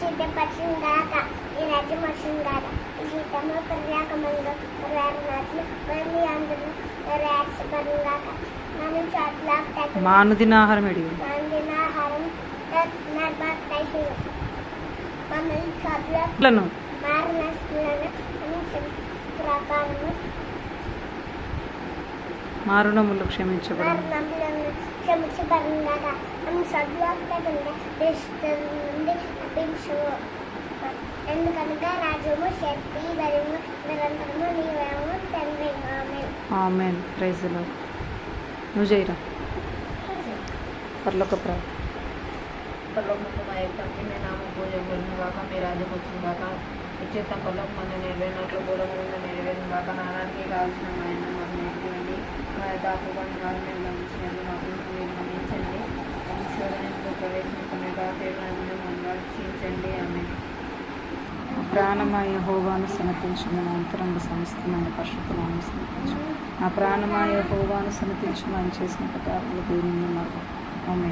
సిద్ధపరచును గాక ఈ రాజ్యం వచ్చును గాక ఈ సీతమ్మ పర్యాకమంలో పర్యాకనాథులు మళ్ళీ అందరూ పర్యాక్షపరును గాక మనం చోట్ల మానుదినాహారం మందినాహారం నర్మకైసు మమ్మల్ని చోట్ల లను మారణస్తులను ప్రకారము మారుణములు క్షమించబడను మరణములను క్షమించబడినగా మనం సద్వాక్తకుండా మా రుణములు క్షమించబడను ఎందుకనగా రాజ్యము శక్తి బలము నిరంతరము నీవేమో తండ్రి ఆమె ఆమెన్ ప్రైజ్లో నువ్వు చేయరా? పర్లోక ప్రార్థన. పరలోకపు మా నేను తండ్రి మీ నామం మీ రాజ్యం వచ్చిందాక గాక ఇచ్చేత పొలం మన నెరవేరినట్లు పూర్వం నెరవేరిందాక నెరవేరిన నారానికి కావాల్సిన ఆయన మా యొక్క అప్పుకొని మాకు మీరు గమనించండి శోధనకు ప్రవేశించుకునే పేరులను మమ్మల్ని రక్షించండి ఆమె ప్రాణమాయ హోవాను సమర్పించిన అంతరంగ సంస్థమైన పరిశుద్ధనాన్ని సమర్పించు నా ప్రాణమాయ హోవాను సమర్పించమని చేసిన ప్రకారంలో దేవుని మరొక ఆమె